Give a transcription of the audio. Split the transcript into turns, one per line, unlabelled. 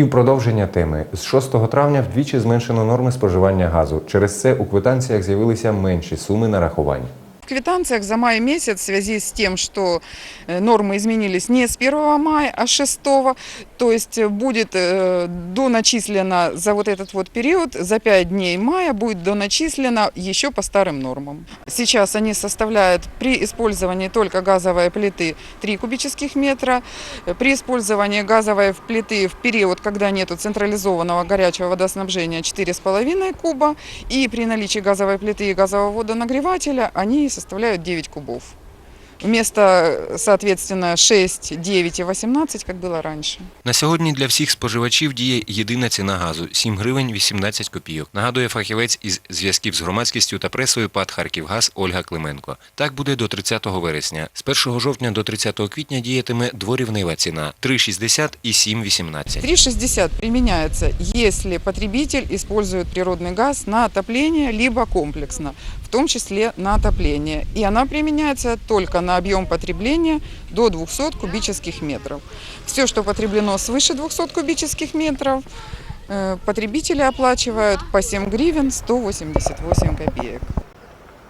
І в продовження теми з 6 травня вдвічі зменшено норми споживання газу. Через це у квитанціях з'явилися менші суми нарахувань.
Квитанциях за май месяц в связи с тем, что э, нормы изменились не с 1 мая, а с 6, то есть э, будет э, доначислено за вот этот вот период, за 5 дней мая будет доначислено еще по старым нормам. Сейчас они составляют при использовании только газовой плиты 3 кубических метра, при использовании газовой плиты в период, когда нет централизованного горячего водоснабжения 4,5 куба, и при наличии газовой плиты и газового водонагревателя они составляют 9 кубов. Вместо, соответственно, 6, 9 и 18, как было раньше.
На сьогодні для всіх споживачів діє єдина ціна газу 7 гривень 18 копійок. Нагадує фахівець із зв'язків з громадськістю та пресою ПАД «Харківгаз» Ольга Клименко. Так буде до 30 вересня. З 1 жовтня до 30 квітня діятиме дворівнева ціна 3,60 і 7,18.
3,60 применяется, если потребитель использует природный газ на отопление, либо комплексно, в том числе на отопление. И она применяется только на объем потребления до 200 кубических метров. Все, что потреблено свыше 200 кубических метров, э, потребители оплачивают по 7 гривен 188 копеек.